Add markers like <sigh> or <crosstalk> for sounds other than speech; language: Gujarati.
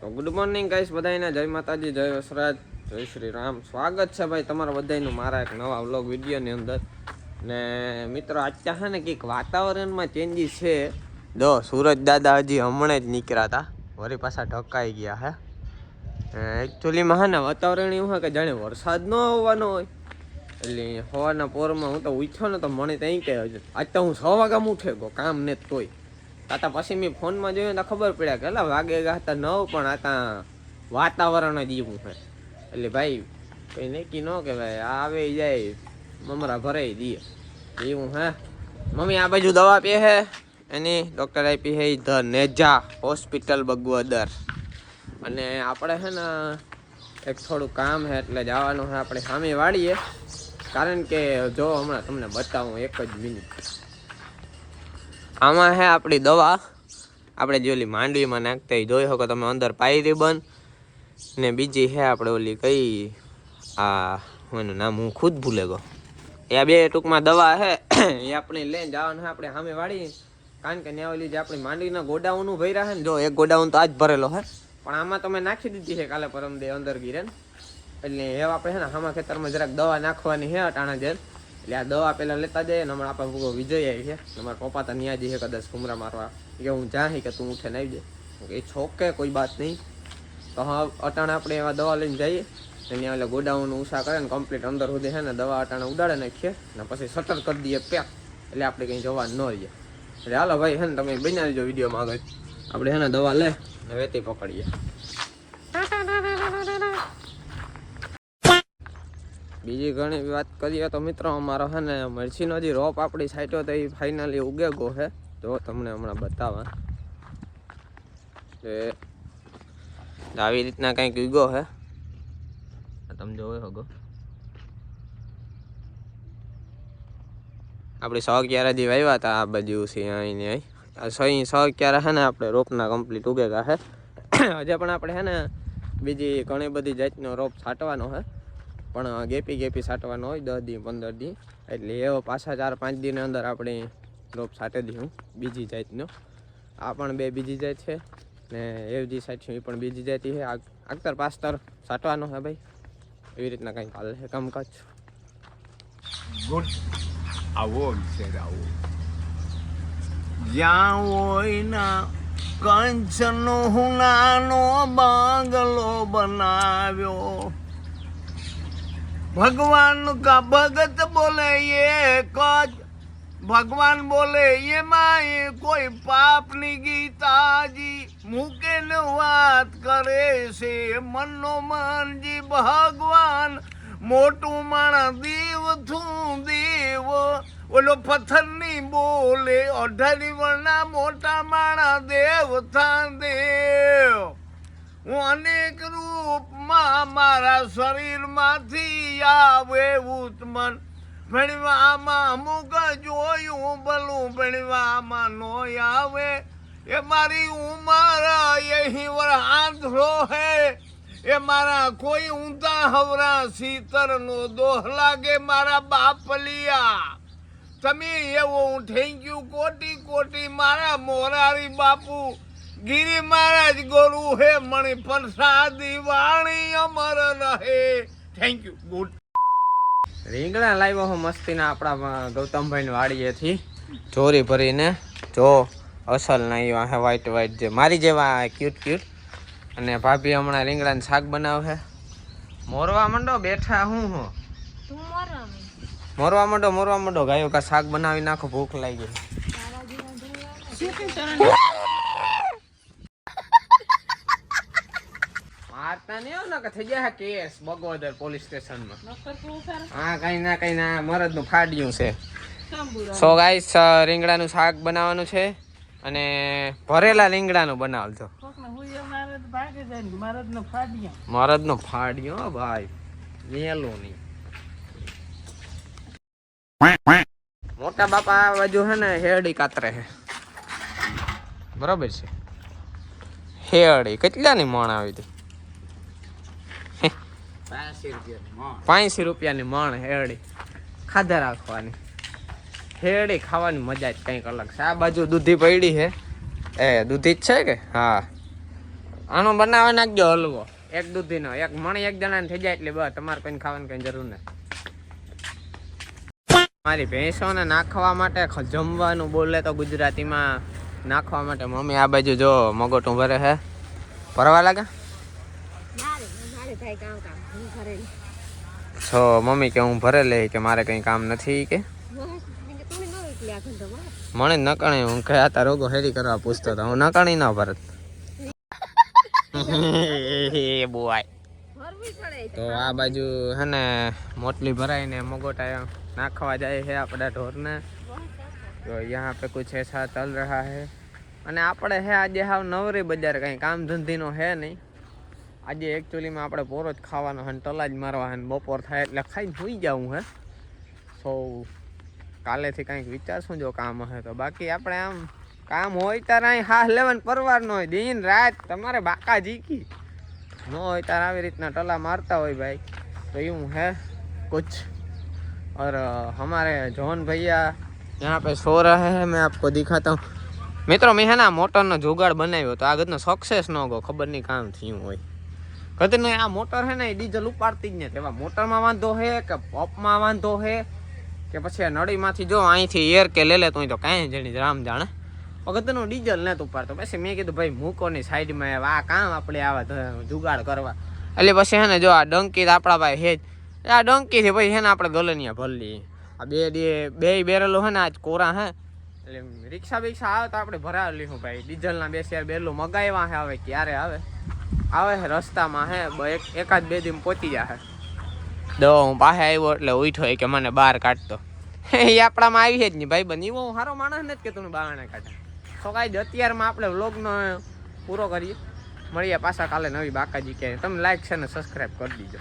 તો ગુડ મોર્નિંગ ગાઈસ બધાને જય માતાજી, જય વસરાજ, જય શ્રી રામ સ્વાગત છે ભાઈ તમારા બધાનું મારા એક નવા વ્લોગ વિડીયોની અંદર. ને મિત્રો, અત્યારે છે ને કંઈક વાતાવરણમાં ચેન્જીસ છે. જો, સુરજ દાદા હજી હમણાં જ નીકળ્યા હતા. વળી પાછા ઢકાઈ ગયા હે. એકચ્યુઅલીમાં હે ને વાતાવરણ એવું હોય કે જાણે વરસાદ ન આવવાનો હોય. એટલે સવારના પોરમાં હું તો ઉઠ્યો ને તો મને ત્યાં કહે આજ તો હું છ વાગ્યા ઉઠે ગયો કામ ને તોય. તાતા પછી મેં ફોનમાં જોયું તો ખબર પડ્યા કે એટલે વાગે ગાતા નવ પણ આતા વાતાવરણ જ એવું છે. એટલે ભાઈ કંઈ નક્કી ન કે ભાઈ આવે જાય, મમરા ભરાઈ દઈએ એવું હે. મમ્મી, આ બાજુ દવા પીએ હે? એની ડૉક્ટર આપી હે ધ નેજા હોસ્પિટલ બગવદર. અને આપણે છે ને એક થોડું કામ છે એટલે જવાનું છે આપણે સામે વાળીએ. કારણ કે જો હમણાં તમને બતાવું, એક જ મિનિટ આમાં હે આપણી દવા. આપણે જે ઓલી માંડવીમાં નાખતા જોઈ શકો તમે, અંદર પાઈ બંધ ને બીજી છે આપણે ઓલી કઈ, આ હું એનું નામ હું ખુદ ભૂલે ગયો. એ બે ટૂંકમાં દવા છે એ આપણે લઈને જવાનું આપણે સામે વાળી. કારણ કે ત્યાં ઓલી જે આપણી માંડવીના ગોડાઉનું ભર્યા છે ને, જો એક ગોડાઉન તો આજ ભરેલો હે. પણ આમાં તમે નાખી દીધી છે કાલે પરમ દે અંદર ગીરે એટલે એ આપણે છે ને આમાં ખેતરમાં જરાક દવા નાખવાની હે અટાણા જેલ. એટલે આ દવા પેલા લેતા જાય ને હમણાં આપણે ભૂગો વિજય આવી છે અમારા પપ્પા તો ન્યા જઈએ કદાચ ઘુમરા મારવા. કે હું જાહી કે તું ઉઠે આવી જાય એ છોકે કોઈ બાત નહીં. તો હા, અટાણે આપણે એવા દવા લઈને જઈએ. એની એટલે ગોડાઉન ઉષા કરે ને કમ્પ્લીટ અંદર સુધી છે ને દવા અટાણે ઉડાડે નાખીએ. ને પછી શટર કરી દઈએ પેક એટલે આપણે કંઈ જવા ન રહીએ. એટલે હાલો ભાઈ, હે ને તમે બનાવી જો વિડીયોમાં આગળ. આપણે હે ને દવા લે, ને વેતી પકડીએ. બીજી ઘણી વાત કરીએ તો મિત્રો, અમારો છે ને મરચીનો જે રોપ આપણી સાઈટો તો એ ફાઇનલી ઉગે ગયો છે જો તમને હમણાં બતાવવા એ આવી રીતના કંઈક ઉગો છે તમે જોયો હગો આપણે સો ક્યારે જે વાવ્યા હતા આ બાજુ છે અહીં અહીં. સો સો ક્યારે છે ને આપણે રોપના કમ્પ્લીટ ઉગેગા છે હજે પણ આપણે છે ને બીજી ઘણી બધી જાતનો રોપ છાંટવાનો છે પણ ગેપી ગેપી સાટવાનો હોય, દસ દી, પંદર દી. એટલે એવો પાછા ચાર પાંચ દિનની અંદર આપણે રોપ સાટી દઉં બીજી જાતનો. આ પણ બે બીજી જાત છે. ને એવી જે સાઈડ પણ બીજી જાતી છે. આગ- આગતર પાસ્તર સાટવાનો છે ભાઈ. એવી રીતના કંઈક હાલ છે કામકાજ. ગુડ. આવો વિચાર આવો. જ્યાં હોય ના કંચનો હુનાનો બાંગલો બનાવ્યો. ભગવાન કા ભગત બોલે એક જ ભગવાન બોલે એમાં એ કોઈ પાપની ગીતાજી મૂકે ને વાત કરે છે. મનનો મનજી ભગવાન મોટું માણા દેવ થું દેવ. ઓલો પથ્થરની બોલે અઢારી વર્ણના મોટા માણા દેવ થા દેવ. હું અનેક રૂપમાં મારા શરીરમાંથી આવે ઉત્મન. ભણવામાં અમુક જોયું ભલું ભણવામાં નો આવે. એ મારી ઉંમર એહી વર આંધળો હે. એ મારા કોઈ ઊંધા હવરા સીતર નો દોહ લાગે મારા બાપલિયા. તમે એવો હું થેન્ક યુ કોટી કોટી મારા મોરારી બાપુ. ગિરી મહારાજ ગુરુ હે મણી પ્રસાદી વાણી અમર રહે. થેન્ક યુ ગુડ રીંગણા લાવ્યો હું મસ્તીના આપણા ગૌતમભાઈની વાડીએથી. ચોરી ભરીને જો અસલ નહીં એવા હે વ્હાઈટ વ્હાઈટ જે મારી જેવા ક્યુટ ક્યુટ અને ભાભી હમણાં રીંગણાનું શાક બનાવે મોરવા મંડો બેઠા હું હું? મોરવા મંડો. મોરવા મંડો ગાયો કા શાક બનાવી નાખો ભૂખ લાગી. મારતા નહીં ને કે થઈ જાય કેસ બગોદર પોલીસ સ્ટેશનમાં. હા કઈ ના કઈ ના મરદનું ફાડ્યું છે. સો ગાઈસ રીંગણાનું શાક બનાવવાનું છે અને ભરેલા રીંગણાનું બનાવજો. મરદ નો ફાડ્યો. ભાઈ. નહીં. મોટા બાપા આ બાજુ છે ને હેડી કાતરે છે બરાબર છે. હેરડી કેટલાની મણ આવી હતી? પાંચસી રૂપિયાની મણ. હેરડી. ખાધા રાખવાની. હેરડી ખાવાની મજા જ કંઈક અલગ છે. આ બાજુ દૂધી પડી છે. એ, દૂધી જ છે કે? હા. આનો બનાવી નાખજો હલવો. એક દૂધીનો. એક મણી એક જણાને થઈ જાય એટલે બસ. તમારે કંઈ ખાવાની કંઈ જરૂર નથી. મારી ભેંસોને નાખવા માટે જમવાનું બોલે તો ગુજરાતીમાં નાખવા માટે મમ્મી આ બાજુ જો મગોટું ભરે છે ભરવા લાગે? બધાય છો મમ્મી કે હું ભરે લે કે મારે કંઈ કામ નથી કે? મને નકાણી હું કયા તા રોગો હેરી કરવા પૂછતો હતો હું નકાણી ના ભરત. <laughs> બોય. તો. આ બાજુ હે ને મોટલી ભરાઈને મગોટા નાખવા જાય છે આપણા ઢોરને. તો યહાં પે કુછ એસા તલ રહા હે. અને આપણે હે આજે હાવ નવરી બજાર કંઈ કામ ધંધીનો હે નહીં. આજે એકચ્યુઅલીમાં આપણે પોરો જ ખાવાનો હે ને તલા જ મારવા હે ને બપોર થાય એટલે ખાઈને સુઈ જાઉં હે સો કાલેથી કંઈક વિચારશું જો કામ હે તો બાકી આપણે આમ કામ હોય ત્યારે અહીં હા લેવન પરવારનો હોય દિન રાત તમારે બાકા જીકી ન હોય ત્યારે આવી રીતના ટલા મારતા હોય ભાઈ તો यूं है कुछ और अ, हमारे जॉन भैया यहाँ पे सो रहे हैं मैं आपको दिखाता हूँ મિત્રો મેં હે ને આ મોટરનો જુગાડ બનાવ્યો તો આગળનો સક્સેસ ન ગયો ખબર નહીં કામ થયું હોય કદનો આ મોટર હે ને એ ડીઝલ ઉપાડતી જ નથી. તેવા મોટરમાં વાંધો હે કે પંપમાં વાંધો હે કે પછી નળીમાંથી જો અહીંથી એર કે લે લે તો તો કાંઈ જણી રામ જાણે. અગત્યનું ડીઝલ નથી ઉપાડતો. પછી મેં કીધું, ભાઈ, મૂકોની સાઈડમાં આ કામ આપણે આવા જુગાડ કરવા? એટલે પછી હે ને જો આ ડંકી આપણા ભાઈ હેજ આ ડંકીથી પછી હે ને આપણે ગલનિયા ભરલી આ બે બે બે બેરેલો હે ને આજ કોરા હે એટલે રિક્ષા બિક્ષા આવે તો આપણે ભરાવી લઈશું ભાઈ. ડીઝલના બે શેર બેરલું મગાવ્યા હે આવે ક્યારે આવે? આવે હે રસ્તામાં હે એકાદ બે દિન પહોંચી જશે દો, હું પાસે આવ્યો એટલે ઉઠ્યો કે મને બહાર કાઢતો. એ આપણામાં આવી જ નહીં ભાઈ બની એવો હું સારો માણસ નથી કે તું બહાર કાઢે. તો કાંઈ જ અત્યારમાં આપણે વ્લોગનો પૂરો કરીએ. મળીએ પાછા કાલે નવી બાકાજી કે તમે લાઈક છે ને સબસ્ક્રાઈબ કરી દીજો.